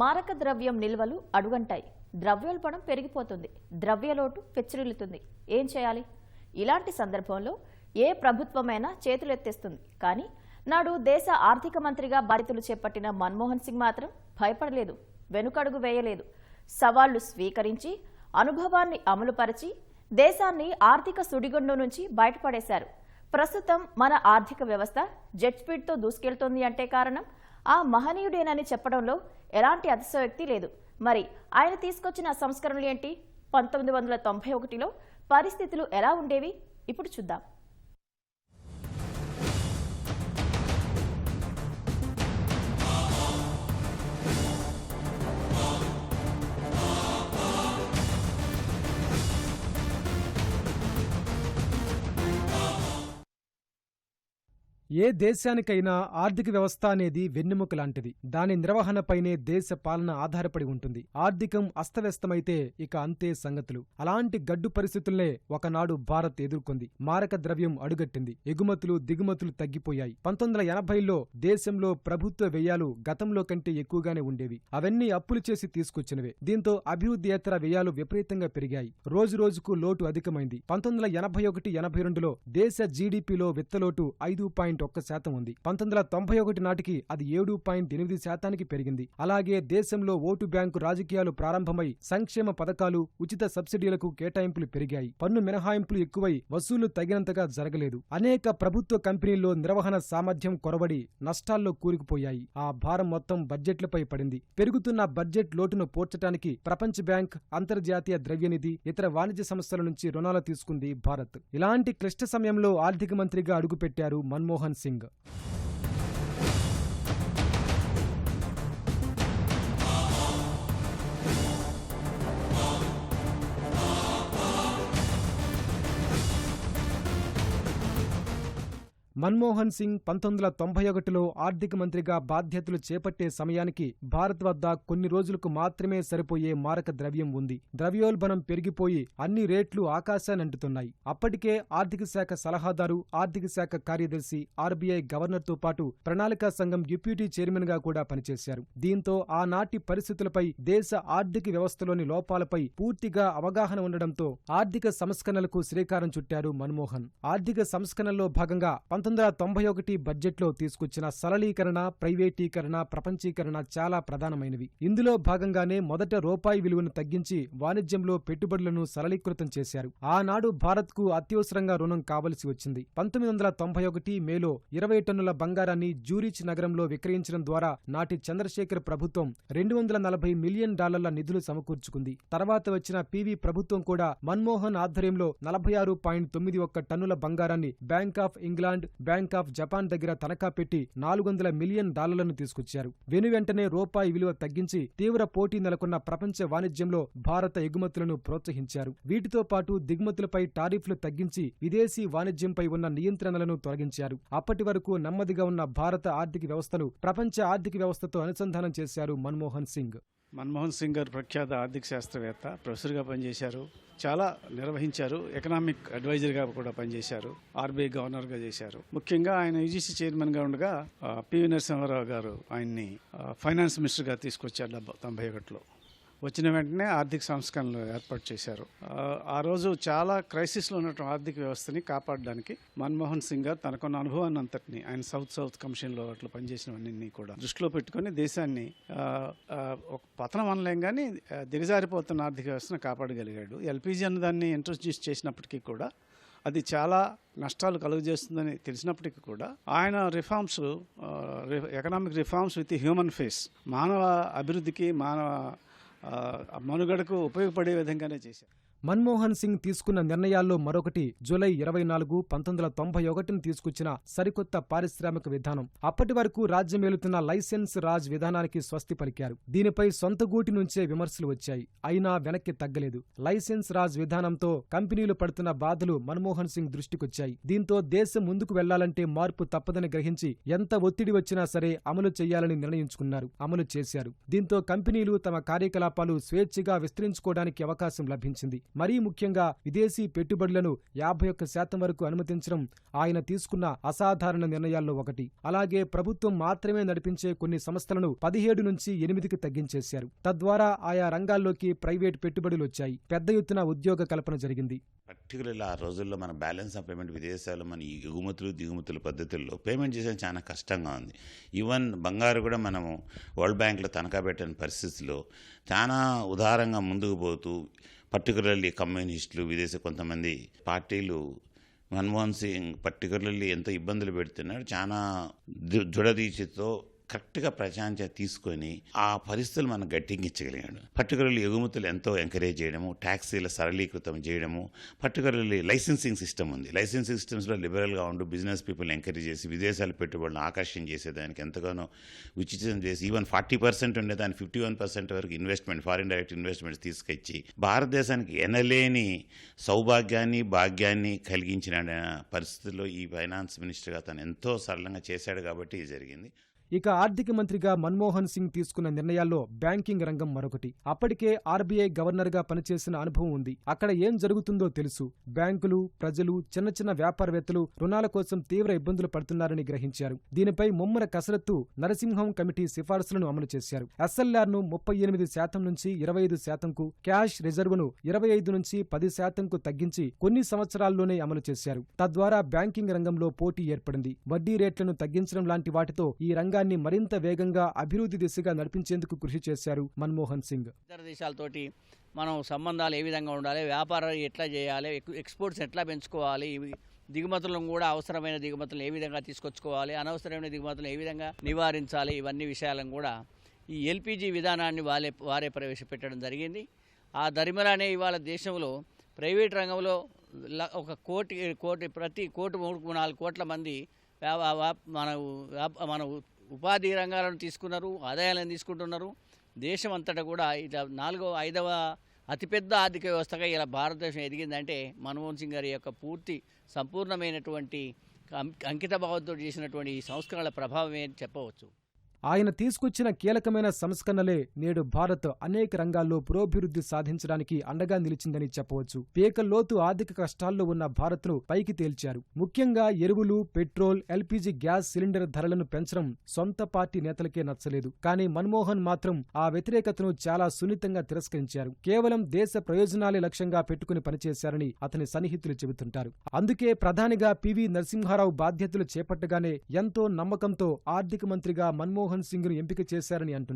మారక ద్రవ్యం నిల్వలు అడుగంటాయి. ద్రవ్యోల్బణం పెరిగిపోతుంది. ద్రవ్యలోటు పెచ్చిరిల్లుతుంది. ఏం చేయాలి? ఇలాంటి సందర్భంలో ఏ ప్రభుత్వమైనా చేతులెత్తేస్తుంది. కానీ నాడు దేశ ఆర్థిక మంత్రిగా బాధితులు చేపట్టిన మన్మోహన్ సింగ్ మాత్రం భయపడలేదు. వెనుకడుగు వేయలేదు. సవాళ్ళు స్వీకరించి అనుభవాన్ని అమలుపరిచి దేశాన్ని ఆర్థిక సుడిగుండు నుంచి బయటపడేశారు. ప్రస్తుతం మన ఆర్థిక వ్యవస్థ జెట్ స్పీడ్తో దూసుకెళ్తోంది అంటే కారణం ఆ మహనీయుడేనని చెప్పడంలో ఎలాంటి అతిశయోక్తి లేదు. మరి ఆయన తీసుకొచ్చిన సంస్కరణలు ఏంటి? పంతొమ్మిది వందల తొంభై ఒకటిలో పరిస్థితులు ఎలా ఉండేవి? ఇప్పుడు చూద్దాం. ఏ దేశానికైనా ఆర్థిక వ్యవస్థ అనేది వెన్నెముక లాంటిది. దాని నిర్వహణపైనే దేశ పాలన ఆధారపడి ఉంటుంది. ఆర్థికం అస్తవ్యస్తమైతే ఇక అంతే సంగతులు. అలాంటి గడ్డు పరిస్థితుల్నే ఒకనాడు భారత్ ఎదుర్కొంది. మారక ద్రవ్యం అడుగట్టింది. ఎగుమతులు దిగుమతులు తగ్గిపోయాయి. పంతొమ్మిది వందల ఎనభైలో దేశంలో ప్రభుత్వ వ్యయాలు గతంలో కంటే ఎక్కువగానే ఉండేవి. అవన్నీ అప్పులు చేసి తీసుకొచ్చినవే. దీంతో అభివృద్ధియేతర వ్యయాలు విపరీతంగా పెరిగాయి. రోజు రోజుకు లోటు అధికమైంది. పంతొమ్మిది వందల ఎనభై ఒకటి ఎనభై రెండులో దేశ జీడీపీలో విత్తలోటు ఐదు పాయింట్ ఒక్క శాతం ఉంది. పంతొమ్మిది వందల తొంభై ఒకటి నాటికి అది ఏడు పాయింట్ ఎనిమిది శాతానికి పెరిగింది. అలాగే దేశంలో ఓటు బ్యాంకు రాజకీయాలు ప్రారంభమై సంక్షేమ పథకాలు ఉచిత సబ్సిడీలకు కేటాయింపులు పెరిగాయి. పన్ను మినహాయింపులు ఎక్కువై వసూళ్ళు తగినంతగా జరగలేదు. అనేక ప్రభుత్వ కంపెనీల్లో నిర్వహణ సామర్థ్యం కొరబడి నష్టాల్లో కూరుకుపోయాయి. ఆ భారం మొత్తం బడ్జెట్లపై పడింది. పెరుగుతున్న బడ్జెట్ లోటును పోర్చడానికి ప్రపంచ బ్యాంక్ అంతర్జాతీయ ద్రవ్యనిధి ఇతర వాణిజ్య సంస్థల నుంచి రుణాలు తీసుకుంది భారత్. ఇలాంటి క్లిష్ట సమయంలో ఆర్థిక మంత్రిగా అడుగుపెట్టారు మన్మోహన్ సింగ్ మన్మోహన్ సింగ్ పంతొమ్మిది వందల తొంభై ఒకటిలో ఆర్థిక మంత్రిగా బాధ్యతలు చేపట్టే సమయానికి భారత్ వద్ద కొన్ని రోజులకు మాత్రమే సరిపోయే మారక ద్రవ్యం ఉంది. ద్రవ్యోల్బణం పెరిగిపోయి అన్ని రేట్లు ఆకాశానంటుతున్నాయి అప్పటికే ఆర్థిక శాఖ సలహాదారు ఆర్థిక శాఖ కార్యదర్శి ఆర్బీఐ గవర్నర్తో పాటు ప్రణాళికా సంఘం డిప్యూటీ చైర్మన్గా కూడా పనిచేశారు. దీంతో ఆనాటి పరిస్థితులపై దేశ ఆర్థిక వ్యవస్థలోని లోపాలపై పూర్తిగా అవగాహన ఉండడంతో ఆర్థిక సంస్కరణలకు శ్రీకారం చుట్టారు మన్మోహన్. ఆర్థిక సంస్కరణలో భాగంగా పంతొమ్మిది వందల తొంభై ఒకటి బడ్జెట్లో తీసుకొచ్చిన సరళీకరణ ప్రైవేటీకరణ ప్రపంచీకరణ చాలా ప్రధానమైనవి. ఇందులో భాగంగానే మొదట రూపాయి విలువను తగ్గించి వాణిజ్యంలో పెట్టుబడులను సరళీకృతం చేశారు. ఆనాడు భారత్కు అత్యవసరంగా రుణం కావలసి వచ్చింది. పంతొమ్మిది వందల తొంభై ఒకటి మేలో ఇరవై టన్నుల బంగారాన్ని జూరిచ్ నగరంలో విక్రయించడం ద్వారా నాటి చంద్రశేఖర్ ప్రభుత్వం రెండు వందల నలభై మిలియన్ డాలర్ల నిధులు సమకూర్చుకుంది. తర్వాత వచ్చిన పివి ప్రభుత్వం కూడా మన్మోహన్ ఆధ్వర్యంలో నలభై ఆరు పాయింట్ తొమ్మిది ఒక్క టన్నుల బంగారాన్ని bank of England bank of Japan దగ్గర తనఖా పెట్టి నాలుగు వందల మిలియన్ డాలర్లను తీసుకొచ్చారు. వెను వెంటనే రూపాయి విలువ తగ్గించి తీవ్ర పోటీ నెలకొన్న ప్రపంచ వాణిజ్యంలో భారత ఎగుమతులను ప్రోత్సహించారు. వీటితో పాటు దిగుమతులపై టారిఫ్లు తగ్గించి విదేశీ వాణిజ్యంపై ఉన్న నియంత్రణలను తొలగించారు. అప్పటి వరకు నెమ్మదిగా ఉన్న భారత ఆర్థిక వ్యవస్థను ప్రపంచ ఆర్థిక వ్యవస్థతో అనుసంధానం చేశారు మన్మోహన్ సింగ్. మన్మోహన్ సింగ్ గారు ప్రఖ్యాత ఆర్థిక శాస్త్రవేత్త ప్రొఫెసర్గా పనిచేశారు చాలా నిర్వహించారు ఎకనామిక్ అడ్వైజర్గా కూడా పనిచేశారు ఆర్బీఐ గవర్నర్గా చేశారు. ముఖ్యంగా ఆయన యూజీసీ చైర్మన్గా ఉండగా పివి నరసింహారావు గారు ఆయన్ని ఫైనాన్స్ మినిస్టర్గా తీసుకొచ్చారు డెబ్బై తొంభై ఒకటిలో. వచ్చిన వెంటనే ఆర్థిక సంస్కరణలు ఏర్పాటు చేశారు. ఆ, రోజు చాలా క్రైసిస్లో ఉన్నటువంటి ఆర్థిక వ్యవస్థని కాపాడడానికి మన్మోహన్ సింగ్ గారు తనకున్న అనుభవాన్ని అంతటిని ఆయన సౌత్ సౌత్ కమిషన్లో అట్లా పనిచేసినవన్నీ కూడా దృష్టిలో పెట్టుకొని దేశాన్ని ఒక పతనం అనలేం కానీ దిగజారిపోతున్న ఆర్థిక వ్యవస్థను కాపాడగలిగాడు. ఎల్పిజి అన్న దాన్ని ఇంట్రొడ్యూస్ చేసినప్పటికీ కూడా అది చాలా నష్టాలు కలుగజేస్తుందని తెలిసినప్పటికీ కూడా ఆయన reforms economic reforms with human face మానవ అభివృద్ధికి మానవ మనుగడకు ఉపయోగపడే విధంగానే చేశారు. మన్మోహన్ సింగ్ తీసుకున్న నిర్ణయాల్లో మరొకటి జూలై ఇరవై నాలుగు పంతొమ్మిది వందల తొంభై ఒకటిని తీసుకొచ్చిన సరికొత్త పారిశ్రామిక విధానం. అప్పటి వరకు రాజ్యమేలుతున్న లైసెన్స్ రాజ్ విధానానికి స్వస్తి పలికారు. దీనిపై సొంత గూటి నుంచే విమర్శలు వచ్చాయి. అయినా వెనక్కి తగ్గలేదు. లైసెన్స్ రాజ్ విధానంతో కంపెనీలు పడుతున్న బాధలు మన్మోహన్ సింగ్ దృష్టికొచ్చాయి. దీంతో దేశం ముందుకు వెళ్ళాలంటే మార్పు తప్పదని గ్రహించి ఎంత ఒత్తిడి వచ్చినా సరే అమలు చేయాలని నిర్ణయించుకున్నారు. అమలు చేశారు. దీంతో కంపెనీలు తమ కార్యకలాపాలు స్వేచ్ఛగా విస్తరించుకోవడానికి అవకాశం లభించింది. మరీ ముఖ్యంగా విదేశీ పెట్టుబడులను యాభై ఒక్క శాతం వరకు అనుమతించడం ఆయన తీసుకున్న అసాధారణ నిర్ణయాల్లో ఒకటి. అలాగే ప్రభుత్వం మాత్రమే నడిపించే కొన్ని సంస్థలను పదిహేడు నుంచి ఎనిమిదికి తగ్గించేశారు. తద్వారా ఆయా రంగాల్లోకి ప్రైవేట్ పెట్టుబడులు వచ్చాయి. పెద్ద ఎత్తున ఉద్యోగ కల్పన జరిగింది. పర్టికులర్లీ ఆ రోజుల్లో మన బ్యాలెన్స్ ఆఫ్ పేమెంట్ విదేశాలు మన ఈ ఎగుమతులు దిగుమతుల పద్ధతుల్లో పేమెంట్ చేసేది చాలా కష్టంగా ఉంది. ఈవెన్ బంగారు కూడా మనము వరల్డ్ బ్యాంక్లో తనఖా పెట్టని పరిస్థితిలో చాలా ఉదారంగా ముందుకు పోతూ పర్టికులర్లీ కమ్యూనిస్టులు విదేశీ కొంతమంది పార్టీలు మన్మోహన్ సింగ్ పర్టికులర్లీ ఎంత ఇబ్బందులు పెడుతున్నాడు చాలా దు- దృఢదీక్షతో కరెక్ట్గా ప్రశాంత తీసుకొని ఆ పరిస్థితులు మనం గట్టించగలిగాడు పర్టికులర్లీ ఎగుమతులు ఎంతో ఎంకరేజ్ చేయడము ట్యాక్సీల సరళీకృతం చేయడము పర్టికులర్లీ లైసెన్సింగ్ సిస్టమ్ ఉంది. లైసెన్సింగ్ సిస్టమ్స్లో లిబరల్గా ఉండు బిజినెస్ పీపుల్ని ఎంకరేజ్ చేసి విదేశాల పెట్టుబడులను ఆకర్షణ చేసేదానికి ఎంతగానో ఉచితం చేసి ఈవెన్ ఫార్టీ పర్సెంట్ ఉండేదాన్ని ఫిఫ్టీ వన్ పర్సెంట్ వరకు ఇన్వెస్ట్మెంట్ ఫారిన్ డైరెక్ట్ ఇన్వెస్ట్మెంట్స్ తీసుకొచ్చి భారతదేశానికి ఎనలేని సౌభాగ్యాన్ని భాగ్యాన్ని కలిగించిన పరిస్థితుల్లో ఈ ఫైనాన్స్ మినిస్టర్గా తను ఎంతో సరళంగా చేశాడు కాబట్టి ఇది జరిగింది. ఇక ఆర్థిక మంత్రిగా మన్మోహన్ సింగ్ తీసుకున్న నిర్ణయాల్లో బ్యాంకింగ్ రంగం మరొకటి. అప్పటికే ఆర్బీఐ గవర్నర్గా పనిచేసిన అనుభవం ఉంది. అక్కడ ఏం జరుగుతుందో తెలుసు. బ్యాంకులు ప్రజలు చిన్న చిన్న వ్యాపారవేత్తలు రుణాల కోసం తీవ్ర ఇబ్బందులు పడుతున్నారని గ్రహించారు. దీనిపై ముమ్మర కసరత్తు నరసింహం కమిటీ సిఫార్సులను అమలు చేశారు. ఎస్ఎల్ఆర్ను ముప్పై ఎనిమిది శాతం నుంచి ఇరవై ఐదు శాతంకు క్యాష్ రిజర్వును ఇరవై ఐదు నుంచి పది శాతంకు తగ్గించి కొన్ని సంవత్సరాల్లోనే అమలు చేశారు. తద్వారా బ్యాంకింగ్ రంగంలో పోటీ ఏర్పడింది. వడ్డీ రేట్లను తగ్గించడం లాంటి వాటితో ఈ రంగం రంగాన్ని మరింత వేగంగా అభివృద్ధి దిశగా నడిపించేందుకు కృషి చేశారు మన్మోహన్ సింగ్. ఇతర దేశాలతోటి మనం సంబంధాలు ఏ విధంగా ఉండాలి వ్యాపారాలు ఎట్లా చేయాలి ఎక్స్పోర్ట్స్ ఎట్లా పెంచుకోవాలి ఇవి దిగుమతులను కూడా అవసరమైన దిగుమతులను ఏ విధంగా తీసుకొచ్చుకోవాలి అనవసరమైన దిగుమతులను ఏ విధంగా నివారించాలి ఇవన్నీ విషయాలను కూడా ఈ ఎల్పిజి విధానాన్ని వాళ్ళే వారే ప్రవేశపెట్టడం జరిగింది. ఆ దరిమలానే ఇవాళ దేశంలో ప్రైవేట్ రంగంలో ఒక కోటి కోటి ప్రతి కోటి మూడు నాలుగు కోట్ల మంది మన మన ఉపాధి రంగాలను తీసుకున్నారు ఆదాయాలను తీసుకుంటున్నారు. దేశం అంతటా కూడా ఇలా నాలుగో ఐదవ అతిపెద్ద ఆర్థిక వ్యవస్థగా ఇలా భారతదేశం ఎదిగిందంటే మన్మోహన్ సింగ్ గారి యొక్క పూర్తి సంపూర్ణమైనటువంటి అం- అంకిత భావంతో చేసినటువంటి ఈ సంస్కరణల ప్రభావమే అని చెప్పవచ్చు? ఆయన తీసుకొచ్చిన కీలకమైన సంస్కరణలే నేడు భారత్ అనేక రంగాల్లో పురోభివృద్ధి సాధించడానికి అండగా నిలిచిందని చెప్పవచ్చు. పేకల్లోతు ఆర్థిక కష్టాల్లో ఉన్న భారత్ను పైకి తేల్చారు. ముఖ్యంగా ఎరువులు పెట్రోల్ ఎల్పీజీ గ్యాస్ సిలిండర్ ధరలను పెంచడం సొంత పార్టీ నేతలకే నచ్చలేదు. కానీ మన్మోహన్ మాత్రం ఆ వ్యతిరేకతను చాలా సున్నితంగా తిరస్కరించారు. కేవలం దేశ ప్రయోజనాలే లక్ష్యంగా పెట్టుకుని పనిచేశారని అతని సన్నిహితులు చెబుతుంటారు. అందుకే ప్రధానిగా పివి నరసింహారావు బాధ్యతలు చేపట్టగానే ఎంతో నమ్మకంతో ఆర్థిక మంత్రిగా మన్మోహన్ మన్మోహన్ సింగ్ను ఎంపిక చేశారని అంటుంటారు